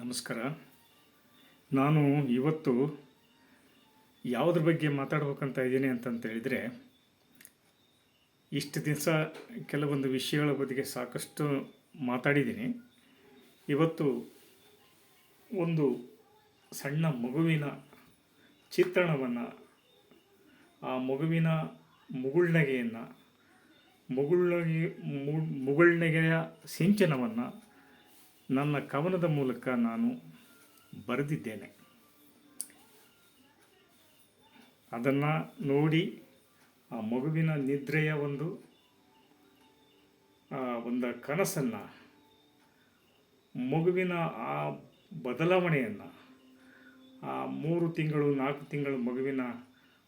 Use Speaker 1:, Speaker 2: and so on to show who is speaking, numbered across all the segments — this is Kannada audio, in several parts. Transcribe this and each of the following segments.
Speaker 1: ನಮಸ್ಕಾರ. ನಾನು ಇವತ್ತು ಯಾವುದ್ರ ಬಗ್ಗೆ ಮಾತಾಡ್ಬೇಕಂತ ಇದ್ದೀನಿ ಅಂತಂತ ಹೇಳಿದರೆ, ಇಷ್ಟು ದಿವಸ ಕೆಲವೊಂದು ವಿಷಯಗಳ ಬಗ್ಗೆ ಸಾಕಷ್ಟು ಮಾತಾಡಿದ್ದೀನಿ. ಇವತ್ತು ಒಂದು ಸಣ್ಣ ಮಗುವಿನ ಚಿತ್ರಣವನ್ನು, ಆ ಮಗುವಿನ ಮುಗುಳ್ನಗೆಯನ್ನು, ಮುಗುಳ್ನಗೆ ಮುಗುಳ್ನಗೆಯ ಸಿಂಚನವನ್ನು ನನ್ನ ಕವನದ ಮೂಲಕ ನಾನು ಬರೆದಿದ್ದೇನೆ. ಅದನ್ನು ನೋಡಿ ಆ ಮಗುವಿನ ನಿದ್ರೆಯ ಒಂದು ಒಂದು ಕನಸನ್ನು, ಮಗುವಿನ ಆ ಬದಲಾವಣೆಯನ್ನು, ಆ ಮೂರು ತಿಂಗಳು, ನಾಲ್ಕು ತಿಂಗಳು ಮಗುವಿನ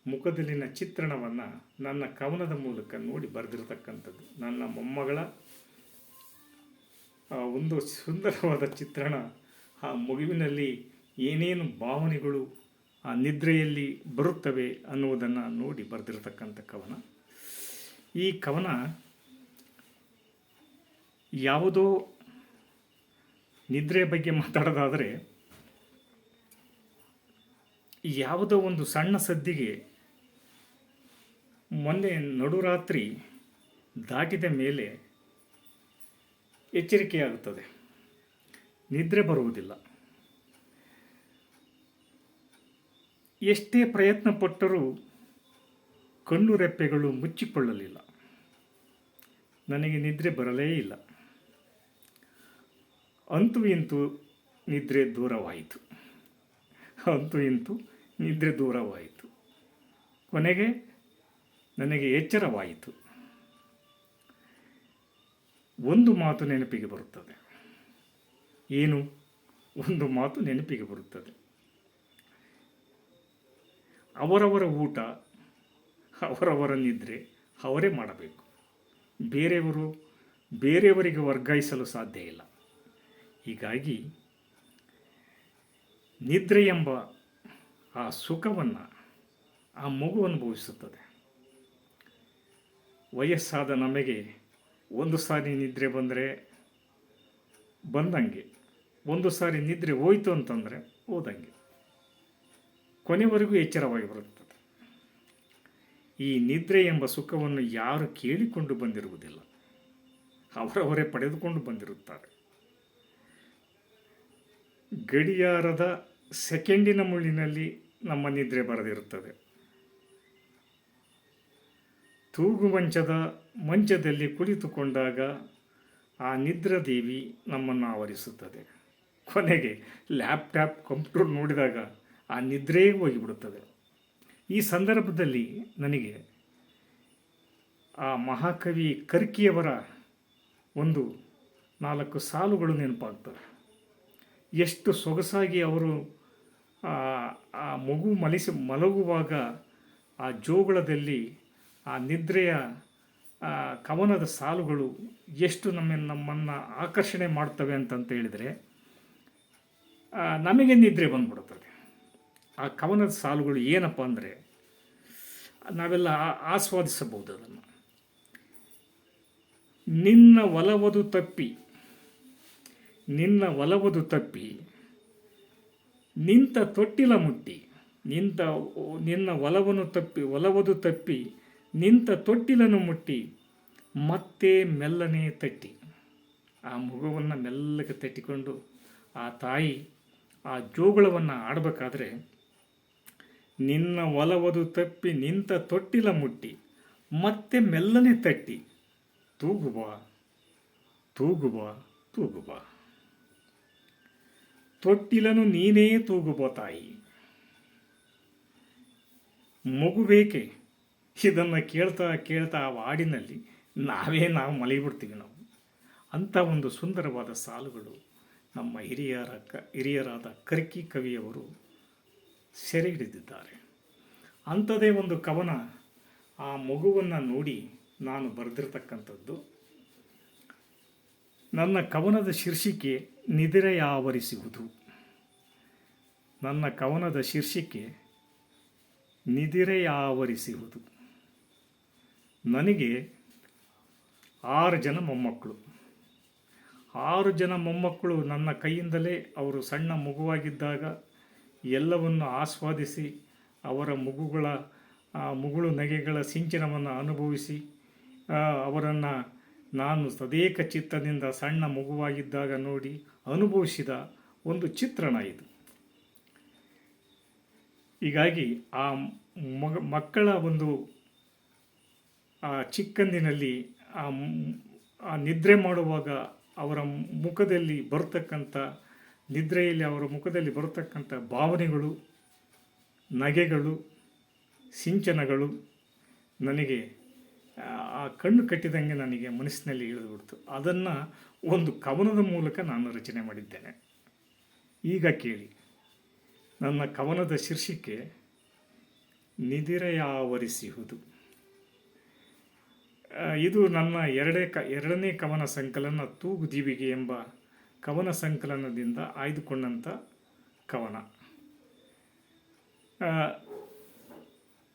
Speaker 1: ಮುಖದಲ್ಲಿನ ಚಿತ್ರಣವನ್ನು ನನ್ನ ಕವನದ ಮೂಲಕ ನೋಡಿ ಬರೆದಿರತಕ್ಕಂಥದ್ದು. ನನ್ನ ಮೊಮ್ಮಗಳ ಒಂದು ಸುಂದರವಾದ ಚಿತ್ರಣ, ಆ ಮಗುವಿನಲ್ಲಿ ಏನೇನು ಭಾವನೆಗಳು, ಆ ನಿದ್ರೆಯಲ್ಲಿ ಬರುತ್ತವೆ ಅನ್ನುವುದನ್ನು ನೋಡಿ ಬರೆದಿರತಕ್ಕಂಥ ಕವನ. ಈ ಕವನ ಯಾವುದೋ ನಿದ್ರೆಯ ಬಗ್ಗೆ ಮಾತಾಡೋದಾದರೆ, ಯಾವುದೋ ಒಂದು ಸಣ್ಣ ಸದ್ದಿಗೆ ಮೊನ್ನೆ ನಡುರಾತ್ರಿ ದಾಟಿದ ಮೇಲೆ ಎಚ್ಚರಿಕೆಯಾಗುತ್ತದೆ. ನಿದ್ರೆ ಬರುವುದಿಲ್ಲ. ಎಷ್ಟೇ ಪ್ರಯತ್ನ ಪಟ್ಟರೂ ಕಣ್ಣು ರೆಪ್ಪೆಗಳು ಮುಚ್ಚಿಕೊಳ್ಳಲಿಲ್ಲ. ನನಗೆ ನಿದ್ರೆ ಬರಲೇ ಇಲ್ಲ. ಅಂತೂ ಇಂತೂ ನಿದ್ರೆ ದೂರವಾಯಿತು. ಅಂತೂ ಇಂತೂ ನಿದ್ರೆ ದೂರವಾಯಿತು. ಕೊನೆಗೆ ನನಗೆ ಎಚ್ಚರವಾಯಿತು. ಒಂದು ಮಾತು ನೆನಪಿಗೆ ಬರುತ್ತದೆ. ಏನು? ಒಂದು ಮಾತು ನೆನಪಿಗೆ ಬರುತ್ತದೆ. ಅವರವರ ಊಟ, ಅವರವರ ನಿದ್ರೆ ಅವರೇ ಮಾಡಬೇಕು. ಬೇರೆಯವರು ಬೇರೆಯವರಿಗೆ ವರ್ಗಾಯಿಸಲು ಸಾಧ್ಯ ಇಲ್ಲ. ಹೀಗಾಗಿ ನಿದ್ರೆ ಎಂಬ ಆ ಸುಖವನ್ನು ಆ ಮಗು ಅನುಭವಿಸುತ್ತದೆ. ವಯಸ್ಸಾದ ನಮಗೆ ಒಂದು ಸಾರಿ ನಿದ್ರೆ ಬಂದರೆ ಬಂದಂಗೆ, ಒಂದು ಸಾರಿ ನಿದ್ರೆ ಹೋಯ್ತು ಅಂತಂದರೆ ಹೋದಂಗೆ. ಕೊನೆವರೆಗೂ ಎಚ್ಚರವಾಗಿ ಬರುತ್ತದೆ. ಈ ನಿದ್ರೆ ಎಂಬ ಸುಖವನ್ನು ಯಾರು ಕೇಳಿಕೊಂಡು ಬಂದಿರುವುದಿಲ್ಲ. ಅವರವರೇ ಪಡೆದುಕೊಂಡು ಬಂದಿರುತ್ತಾರೆ. ಗಡಿಯಾರದ ಸೆಕೆಂಡಿನ ಮುಳ್ಳಿನಲ್ಲಿ ನಮ್ಮ ನಿದ್ರೆ ಬರೆದಿರುತ್ತದೆ. ತೂಗು ಮಂಚದ ಮಂಚದಲ್ಲಿ ಕುಳಿತುಕೊಂಡಾಗ ಆ ನಿದ್ರಾದೇವಿ ನಮ್ಮನ್ನು ಆವರಿಸುತ್ತದೆ. ಕೊನೆಗೆ ಲ್ಯಾಪ್ಟಾಪ್, ಕಂಪ್ಯೂಟರ್ ನೋಡಿದಾಗ ಆ ನಿದ್ರೆಯೇ ಹೋಗಿಬಿಡುತ್ತದೆ. ಈ ಸಂದರ್ಭದಲ್ಲಿ ನನಗೆ ಆ ಮಹಾಕವಿ ಕರ್ಕಿಯವರ ಒಂದು ನಾಲ್ಕು ಸಾಲುಗಳು ನೆನಪಾಗ್ತವೆ. ಎಷ್ಟು ಸೊಗಸಾಗಿ ಅವರು ಆ ಆ ಮಗು ಮಲಿಸಿ ಮಲಗುವಾಗ ಆ ಜೋಗುಳದಲ್ಲಿ ಆ ನಿದ್ರೆಯ ಕವನದ ಸಾಲುಗಳು ಎಷ್ಟು ನಮ್ಮ ನಮ್ಮನ್ನು ಆಕರ್ಷಣೆ ಮಾಡ್ತವೆ ಅಂತಂತ ಹೇಳಿದರೆ ನಮಗೆ ನಿದ್ರೆ ಬಂದ್ಬಿಡುತ್ತದೆ. ಆ ಕವನದ ಸಾಲುಗಳು ಏನಪ್ಪ ಅಂದರೆ, ನಾವೆಲ್ಲ ಆಸ್ವಾದಿಸಬಹುದು ಅದನ್ನು. ನಿನ್ನ ಒಲವದು ತಪ್ಪಿ, ನಿನ್ನ ಒಲವದು ತಪ್ಪಿ, ನಿಂತ ತೊಟ್ಟಿಲ ಮುಟ್ಟಿ, ನಿಂತ ನಿನ್ನ ಒಲವನ್ನು ತಪ್ಪಿ, ಒಲವದು ತಪ್ಪಿ ನಿಂತ ತೊಟ್ಟಿಲನ್ನು ಮುಟ್ಟಿ ಮತ್ತೆ ಮೆಲ್ಲನೆ ತಟ್ಟಿ. ಆ ಮಗುವನ್ನು ಮೆಲ್ಲಗೆ ತಟ್ಟಿಕೊಂಡು ಆ ತಾಯಿ ಆ ಜೋಗುಳವನ್ನು ಆಡಬೇಕಾದ್ರೆ ನಿನ್ನ ಒಲವದು ತಪ್ಪಿ ನಿಂತ ತೊಟ್ಟಿಲ ಮುಟ್ಟಿ, ಮತ್ತೆ ಮೆಲ್ಲನೆ ತಟ್ಟಿ, ತೂಗುವ ತೂಗುವ ತೂಗುವ. ತೊಟ್ಟಿಲನು ನೀನೇ ತೂಗುಬ ತಾಯಿ. ಮಗು ಬೇಕೆ ಇದನ್ನು ಕೇಳ್ತಾ ಕೇಳ್ತಾ ಆ ಹಾಡಿನಲ್ಲಿ ನಾವೇ ನಾವು ಮಲಗಿಬಿಡ್ತೀವಿ ನಾವು. ಅಂಥ ಒಂದು ಸುಂದರವಾದ ಸಾಲುಗಳು ನಮ್ಮ ಹಿರಿಯರ ಕ, ಹಿರಿಯರಾದ ಕರ್ಕಿ ಕವಿಯವರು ಸೆರೆ ಹಿಡಿದಿದ್ದಾರೆ. ಅಂಥದೇ ಒಂದು ಕವನ ಆ ಮಗುವನ್ನು ನೋಡಿ ನಾನು ಬರೆದಿರ್ತಕ್ಕಂಥದ್ದು. ನನ್ನ ಕವನದ ಶೀರ್ಷಿಕೆ ನಿದಿರೆಯಾವರಿಸುವುದು ನನ್ನ ಕವನದ ಶೀರ್ಷಿಕೆ ನಿದಿರೆಯಾವರಿಸುವುದು ನನಗೆ ಆರು ಜನ ಮೊಮ್ಮಕ್ಕಳು. ಆರು ಜನ ಮೊಮ್ಮಕ್ಕಳು ನನ್ನ ಕೈಯಿಂದಲೇ ಅವರು ಸಣ್ಣ ಮಗುವಾಗಿದ್ದಾಗ ಎಲ್ಲವನ್ನು ಆಸ್ವಾದಿಸಿ, ಅವರ ಮಗುಗಳ ಮುಗುಳು ನಗೆಗಳ ಸಿಂಚನವನ್ನು ಅನುಭವಿಸಿ ಅವರನ್ನು ನಾನು ಸದೇಕ ಚಿತ್ತದಿಂದ ಸಣ್ಣ ಮಗುವಾಗಿದ್ದಾಗ ನೋಡಿ ಅನುಭವಿಸಿದ ಒಂದು ಚಿತ್ರಣ ಇದು. ಹೀಗಾಗಿ ಆ ಮಗ, ಮಕ್ಕಳ ಒಂದು ಆ ಚಿಕ್ಕಂದಿನಲ್ಲಿ ಆ ನಿದ್ರೆ ಮಾಡುವಾಗ ಅವರ ಮುಖದಲ್ಲಿ ಬರ್ತಕ್ಕಂಥ, ನಿದ್ರೆಯಲ್ಲಿ ಅವರ ಮುಖದಲ್ಲಿ ಬರತಕ್ಕಂಥ ಭಾವನೆಗಳು, ನಗೆಗಳು, ಸಿಂಚನಗಳು ನನಗೆ ಆ- ಕಣ್ಣು ಕಟ್ಟಿದಂಗೆ ನನಗೆ ಮನಸ್ಸಿನಲ್ಲಿ ಇಳಿದುಬಿಡ್ತು. ಅದನ್ನು ಒಂದು ಕವನದ ಮೂಲಕ ನಾನು ರಚನೆ ಮಾಡಿದ್ದೇನೆ. ಈಗ ಕೇಳಿ, ನನ್ನ ಕವನದ ಶೀರ್ಷಿಕೆ ನಿದಿರೆಯಾವರಿಸುವುದು ಇದು ನನ್ನ ಎರಡೇ ಕ, ಎರಡನೇ ಕವನ ಸಂಕಲನ ತೂಗು ದೀವಿಗೆ ಎಂಬ ಕವನ ಸಂಕಲನದಿಂದ ಆಯ್ದುಕೊಂಡಂಥ ಕವನ.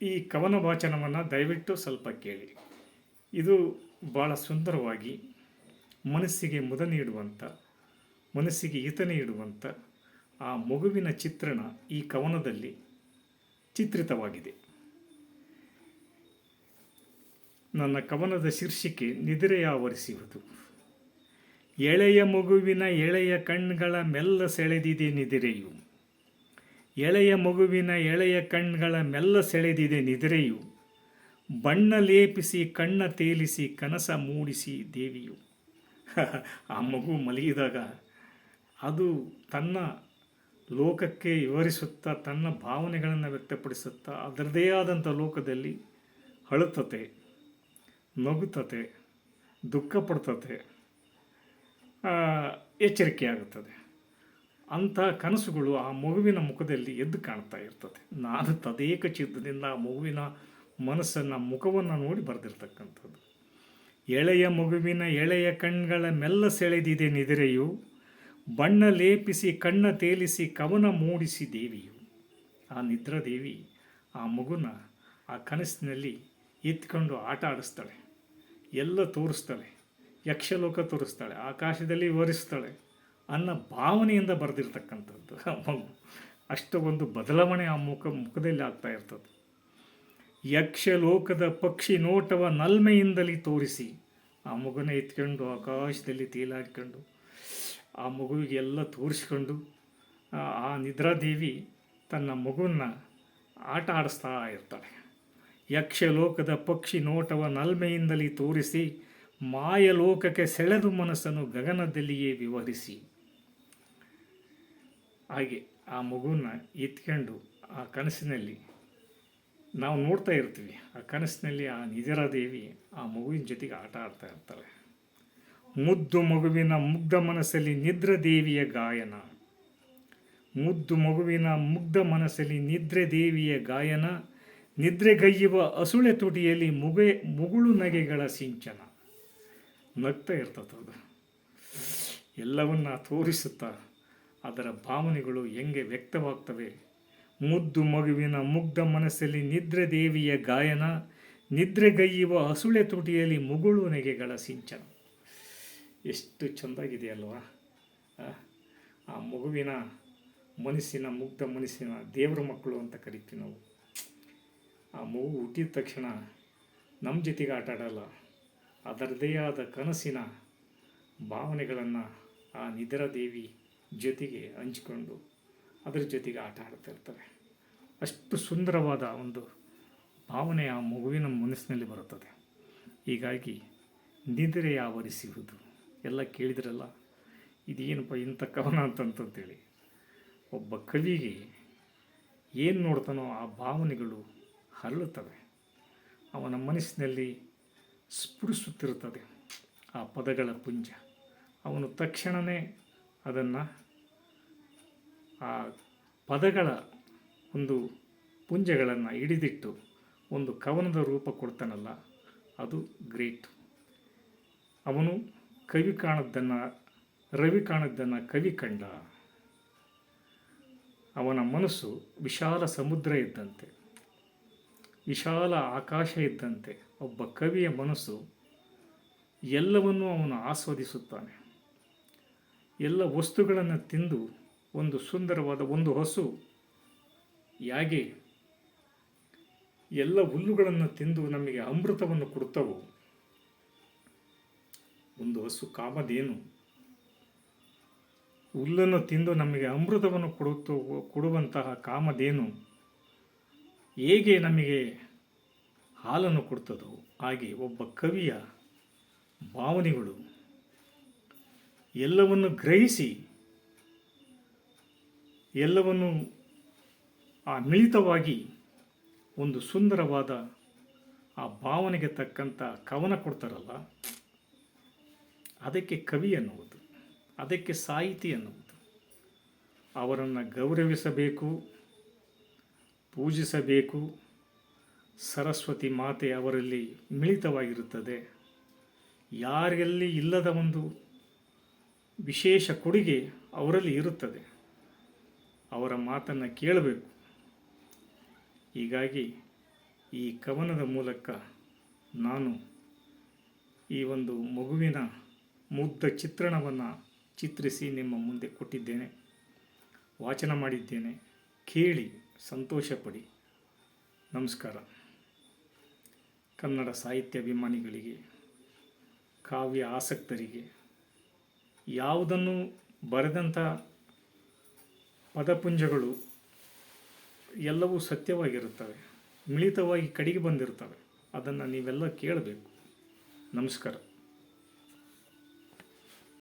Speaker 1: ಈ ಕವನ ವಾಚನವನ್ನು ದಯವಿಟ್ಟು ಸ್ವಲ್ಪ ಕೇಳಿ. ಇದು ಭಾಳ ಸುಂದರವಾಗಿ ಮನಸ್ಸಿಗೆ ಮುದ ನೀಡುವಂಥ ಮನಸ್ಸಿಗೆ ಹಿತ ನೀಡುವಂಥ ಆ ಮಗುವಿನ ಚಿತ್ರಣ ಈ ಕವನದಲ್ಲಿ ಚಿತ್ರಿತವಾಗಿದೆ. ನನ್ನ ಕವನದ ಶೀರ್ಷಿಕೆ ನಿದಿರೆಯಾವರಿಸುವುದು ಎಳೆಯ ಮಗುವಿನ ಎಳೆಯ ಕಣ್ಗಳ ಮೆಲ್ಲ ಸೆಳೆದಿದೆ ನಿದ್ರೆಯು. ಎಳೆಯ ಮಗುವಿನ ಎಳೆಯ ಕಣ್ಗಳ ಮೆಲ್ಲ ಸೆಳೆದಿದೆ ನಿದ್ರೆಯು. ಬಣ್ಣ ಲೇಪಿಸಿ, ಕಣ್ಣ ತೇಲಿಸಿ, ಕನಸ ಮೂಡಿಸಿ ದೇವಿಯು. ಆ ಮಗು ಮಲಗಿದಾಗ ಅದು ತನ್ನ ಲೋಕಕ್ಕೆ ವಿವರಿಸುತ್ತಾ, ತನ್ನ ಭಾವನೆಗಳನ್ನು ವ್ಯಕ್ತಪಡಿಸುತ್ತಾ ಅದರದೇ ಆದಂಥ ಲೋಕದಲ್ಲಿ ಅಳುತ್ತದೆ. ನಗುತ್ತದೆ, ದುಃಖ ಪಡ್ತತೆ ಎಚ್ಚರಿಕೆ ಆಗುತ್ತದೆ. ಅಂಥ ಕನಸುಗಳು ಆ ಮಗುವಿನ ಮುಖದಲ್ಲಿ ಎದ್ದು ಕಾಣ್ತಾ ಇರ್ತದೆ. ನಾನು ತದೇಕ ಚಿತ್ತದಿಂದ ಆ ಮಗುವಿನ ಮನಸ್ಸನ್ನು, ಮುಖವನ್ನು ನೋಡಿ ಬರೆದಿರ್ತಕ್ಕಂಥದ್ದು. ಎಳೆಯ ಮಗುವಿನ ಎಳೆಯ ಕಣ್ಗಳ ಮೆಲ್ಲ ಸೆಳೆದಿದೆ ನಿದಿರೆಯು, ಬಣ್ಣ ಲೇಪಿಸಿ, ಕಣ್ಣ ತೇಲಿಸಿ, ಕವನ ಮೂಡಿಸಿ ದೇವಿಯು. ಆ ನಿದ್ರಾದೇವಿ ಆ ಮಗುನ ಆ ಕನಸಿನಲ್ಲಿ ಎತ್ಕೊಂಡು ಆಟ ಆಡಿಸ್ತಾಳೆ. ಎಲ್ಲ ತೋರಿಸ್ತಾಳೆ. ಯಕ್ಷಲೋಕ ತೋರಿಸ್ತಾಳೆ. ಆಕಾಶದಲ್ಲಿ ವಿವರಿಸ್ತಾಳೆ. ಅನ್ನೋ ಭಾವನೆಯಿಂದ ಬರೆದಿರ್ತಕ್ಕಂಥದ್ದು. ಆ ಮಗು ಅಷ್ಟು ಒಂದು ಬದಲಾವಣೆ ಆ ಮುಖ, ಮುಖದಲ್ಲಿ ಆಗ್ತಾ ಇರ್ತದೆ. ಯಕ್ಷಲೋಕದ ಪಕ್ಷಿ ನೋಟವ ನಲ್ಮೆಯಿಂದಲೇ ತೋರಿಸಿ. ಆ ಮಗುನ ಎತ್ಕೊಂಡು ಆಕಾಶದಲ್ಲಿ ತೇಲಾಡ್ಕೊಂಡು, ಆ ಮಗುವಿಗೆಲ್ಲ ತೋರಿಸ್ಕೊಂಡು, ಆ ನಿದ್ರಾದೇವಿ ತನ್ನ ಮಗುವನ್ನ ಆಟ ಆಡಿಸ್ತಾ ಇರ್ತಾಳೆ. ಯಕ್ಷಲೋಕದ ಪಕ್ಷಿ ನೋಟವ ನಲ್ಮೆಯಿಂದಲೇ ತೋರಿಸಿ ಮಾಯಲೋಕಕ್ಕೆ ಸೆಳೆದು ಮನಸ್ಸನ್ನು ಗಗನದಲ್ಲಿಯೇ ವಿವರಿಸಿ. ಹಾಗೆ ಆ ಮಗುವನ್ನ ಎತ್ಕೊಂಡು ಆ ಕನಸಿನಲ್ಲಿ ನಾವು ನೋಡ್ತಾ ಇರ್ತೀವಿ, ಆ ಕನಸಿನಲ್ಲಿ ಆ ನಿಜರಾದೇವಿ ಆ ಮಗುವಿನ ಜೊತೆಗೆ ಆಟ ಆಡ್ತಾ ಇರ್ತಾರೆ. ಮುದ್ದು ಮಗುವಿನ ಮುಗ್ಧ ಮನಸ್ಸಲ್ಲಿ ನಿದ್ರ ದೇವಿಯ ಗಾಯನ. ಮುದ್ದು ಮಗುವಿನ ಮುಗ್ಧ ಮನಸ್ಸಲ್ಲಿ ನಿದ್ರೆ ದೇವಿಯ ಗಾಯನ. ನಿದ್ರೆಗೈಯುವ ಅಸುಳೆ ತುಟಿಯಲ್ಲಿ ಮುಗೆ, ಮುಗುಳು ನಗೆಗಳ ಸಿಂಚನ. ನಗ್ತಾ ಇರ್ತದದು ಎಲ್ಲವನ್ನ ತೋರಿಸುತ್ತಾ ಅದರ ಭಾವನೆಗಳು ಹೆಂಗೆ ವ್ಯಕ್ತವಾಗ್ತವೆ? ಮುದ್ದು ಮಗುವಿನ ಮುಗ್ಧ ಮನಸ್ಸಲ್ಲಿ ನಿದ್ರೆ ದೇವಿಯ ಗಾಯನ ನಿದ್ರೆಗೈಯುವ ಹಸುಳೆ ತುಟಿಯಲ್ಲಿ ಮುಗುಳು ನೆಗೆಗಳ ಸಿಂಚನ. ಎಷ್ಟು ಚೆಂದಾಗಿದೆ ಅಲ್ವಾ ಆ ಮಗುವಿನ ಮನಸ್ಸಿನ ಮುಗ್ಧ ಮನಸ್ಸಿನ ದೇವರ ಮಕ್ಕಳು ಅಂತ ಕರಿತೀವಿ ನಾವು. ಆ ಮಗು ಹುಟ್ಟಿದ ತಕ್ಷಣ ನಮ್ಮ ಜೊತೆಗೆ ಆಟ ಆಡಲ್ಲ. ಅದರದೇ ಆದ ಕನಸಿನ ಭಾವನೆಗಳನ್ನು ಆ ನಿದ್ರಾದೇವಿ ಜೊತೆಗೆ ಹಂಚಿಕೊಂಡು ಅದರ ಜೊತೆಗೆ ಆಟ ಆಡ್ತಾ ಇರ್ತಾರೆ ಅಷ್ಟು ಸುಂದರವಾದ ಒಂದು ಭಾವನೆ ಆ ಮಗುವಿನ ಮನಸ್ಸಿನಲ್ಲಿ ಬರುತ್ತದೆ. ಹೀಗಾಗಿ ನಿದ್ರೆ ಆವರಿಸುವುದು. ಎಲ್ಲ ಕೇಳಿದ್ರಲ್ಲ, ಇದೇನಪ್ಪ ಇಂಥ ಕವನ ಅಂತಂತಂತೇಳಿ. ಒಬ್ಬ ಕವಿಗೆ ಏನು ನೋಡ್ತಾನೋ ಆ ಭಾವನೆಗಳು ಹರಳುತ್ತವೆ. ಅವನ ಮನಸ್ಸಿನಲ್ಲಿ ಸ್ಫುರಿಸುತ್ತಿರುತ್ತದೆ ಆ ಪದಗಳ ಪುಂಜ. ಅವನು ತಕ್ಷಣವೇ ಅದನ್ನು ಆ ಪದಗಳ ಒಂದು ಪುಂಜಗಳನ್ನು ಹಿಡಿದಿಟ್ಟು ಒಂದು ಕವನದ ರೂಪ ಕೊಡ್ತಾನಲ್ಲ, ಅದು ಗ್ರೇಟ್. ಅವನು ಕವಿ ಕಾಣದ್ದನ್ನು, ರವಿ ಕಾಣದ್ದನ್ನು ಕವಿ ಕಂಡ ಅವನ ಮನಸ್ಸು ವಿಶಾಲ ಸಮುದ್ರ ಇದ್ದಂತೆ. ವಿಶಾಲ ಆಕಾಶ ಇದ್ದಂತೆ ಒಬ್ಬ ಕವಿಯ ಮನಸ್ಸು ಎಲ್ಲವನ್ನೂ ಅವನು ಆಸ್ವಾದಿಸುತ್ತಾನೆ. ಎಲ್ಲ ವಸ್ತುಗಳನ್ನು ತಿಂದು ಒಂದು ಸುಂದರವಾದ ಒಂದು ಹಸು, ಯಾಗೆ? ಎಲ್ಲ ಹುಲ್ಲುಗಳನ್ನು ತಿಂದು ನಮಗೆ ಅಮೃತವನ್ನು ಕೊಡುತ್ತವೋ? ಒಂದು ಹಸು ಕಾಮದೇನು ಹುಲ್ಲನ್ನು ತಿಂದು ನಮಗೆ ಅಮೃತವನ್ನು ಕೊಡುತ್ತ, ಕೊಡುವಂತಹ ಕಾಮಧೇನು. ಹೇಗೆ ನಮಗೆ ಹಾಲನ್ನು ಕೊಡ್ತದೋ ಹಾಗೆ ಒಬ್ಬ ಕವಿಯ ಭಾವನೆಗಳು ಎಲ್ಲವನ್ನು ಗ್ರಹಿಸಿ, ಎಲ್ಲವನ್ನು ಆ ಮಿಳಿತವಾಗಿ ಒಂದು ಸುಂದರವಾದ ಆ ಭಾವನೆಗೆ ತಕ್ಕಂಥ ಕವನ ಕೊಡ್ತಾರಲ್ಲ, ಅದಕ್ಕೆ ಕವಿ ಅನ್ನುವುದು, ಅದಕ್ಕೆ ಸಾಹಿತಿ ಅನ್ನುವುದು. ಅವರನ್ನು ಗೌರವಿಸಬೇಕು. ಪೂಜಿಸಬೇಕು. ಸರಸ್ವತಿ ಮಾತೆ ಅವರಲ್ಲಿ ಮಿಳಿತವಾಗಿರುತ್ತದೆ. ಯಾರಲ್ಲಿ ಇಲ್ಲದ ಒಂದು ವಿಶೇಷ ಕೊಡುಗೆ ಅವರಲ್ಲಿ ಇರುತ್ತದೆ. ಅವರ ಮಾತನ್ನು ಕೇಳಬೇಕು. ಹೀಗಾಗಿ ಈ ಕವನದ ಮೂಲಕ ನಾನು ಈ ಒಂದು ಮಗುವಿನ ಮುಗ್ಧ ಚಿತ್ರಣವನ್ನು ಚಿತ್ರಿಸಿ ನಿಮ್ಮ ಮುಂದೆ ಕೊಟ್ಟಿದ್ದೇನೆ. ವಾಚನ ಮಾಡಿದ್ದೇನೆ. ಕೇಳಿ. ಸಂತೋಷಪಡಿ. ನಮಸ್ಕಾರ. ಕನ್ನಡ ಸಾಹಿತ್ಯ ಅಭಿಮಾನಿಗಳಿಗೆ, ಕಾವ್ಯ ಆಸಕ್ತರಿಗೆ, ಯಾವುದನ್ನು ಬರೆದಂಥ ಪದಪುಂಜಗಳು ಎಲ್ಲವೂ ಸತ್ಯವಾಗಿರುತ್ತವೆ, ಮಿಳಿತವಾಗಿ ಕಡೆಗೆ ಬಂದಿರ್ತವೆ ಅದನ್ನು ನೀವೆಲ್ಲ ಕೇಳಬೇಕು. ನಮಸ್ಕಾರ.